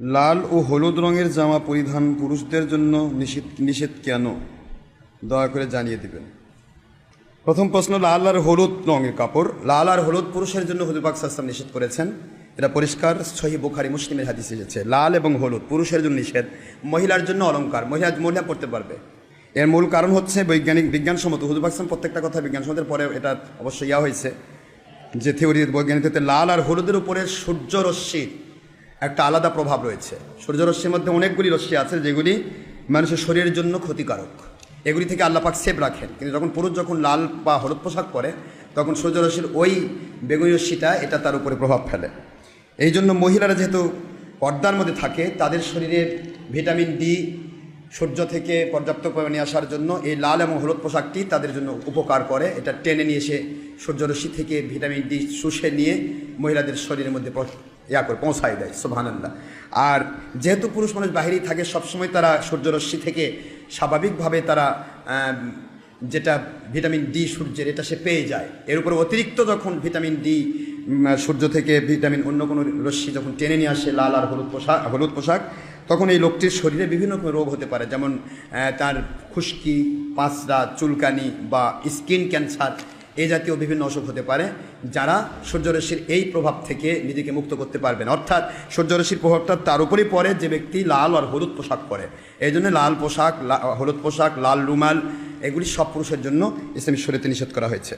লাল ও হলুদ রঙের জামা পরিধান পুরুষদের জন্য নিষেধ নিষেধ কেন? দয়া করে জানিয়ে দিবেন। প্রথম প্রশ্ন, লাল আর হলুদ রঙের কাপড়। লাল আর হলুদ পুরুষের জন্য হুজুর পাক সাল্লাম নিষেধ করেছেন। এটা পরিষ্কার সহি বুখারি, মুসলিমের হাদিস এসেছে। লাল এবং হলুদ পুরুষের জন্য নিষেধ, মহিলার জন্য অলংকার। মহিলা মহিলা পড়তে পারবে। এর মূল কারণ হচ্ছে বৈজ্ঞানিক, বিজ্ঞানসম্মত। হুজুর পাক সাল্লাম প্রত্যেকটা কথা বিজ্ঞানসম্মতের পরে এটা অবশ্যই ইয়া হয়েছে যে থিওরি বৈজ্ঞানিক লাল আর হলুদের উপরে সূর্য রশ্মির একটা আলাদা প্রভাব রয়েছে। সূর্যরশ্মির মধ্যে অনেকগুলি রশ্মি আছে যেগুলি মানুষের শরীরের জন্য ক্ষতিকারক। এগুলি থেকে আল্লাপাক সেভ রাখেন। কিন্তু যখন পুরুষ যখন লাল বা হলুদ পোশাক পরে, তখন সূর্যরশ্মির ওই বেগুনি রশ্মিটা এটা তার উপরে প্রভাব ফেলে। এই জন্য মহিলারা যেহেতু পর্দার মধ্যে থাকে, তাদের শরীরে ভিটামিন ডি সূর্য থেকে পর্যাপ্ত পরিমাণে আসার জন্য এই লাল এবং হলুদ পোশাকটি তাদের জন্য উপকার করে। এটা টেনে নিয়ে এসে সূর্যরশ্মি থেকে ভিটামিন ডি শুষে নিয়ে মহিলাদের শরীরের মধ্যে ইয়া করে, পৌঁছায় দেয় সোভানাল্লাহ আর যেহেতু পুরুষ মানুষ বাহিরেই থাকে, সবসময় তারা সূর্যরশ্মি থেকে স্বাভাবিকভাবে তারা যেটা ভিটামিন ডি সূর্যের, এটা সে পেয়ে যায়। এর উপর অতিরিক্ত যখন ভিটামিন ডি সূর্য থেকে ভিটামিন অন্য কোনো রশ্মি যখন টেনে নিয়ে আসে, লাল আর হলুদ পোশাক হলুদ পোশাক, তখন এই লোকটির শরীরে বিভিন্ন রকমের রোগ হতে পারে। যেমন তার খুশকি পাঁচরা চুলকানি বা স্কিন ক্যান্সার এই জাতীয় বিভিন্ন অসুখ হতে পারে যারা সূর্যরশ্মির এই প্রভাব থেকে নিজেকে মুক্ত করতে পারবেন অর্থাৎ সূর্যরশ্মির প্রভাবটা তার উপরই পড়ে যে ব্যক্তি লাল আর হলুদ পোশাক পরে। এই জন্য লাল পোশাক হলুদ পোশাক, লাল রুমাল, এগুলি সব পুরুষের জন্য ইসলামী শরীয়তে নিষেধ করা হয়েছে।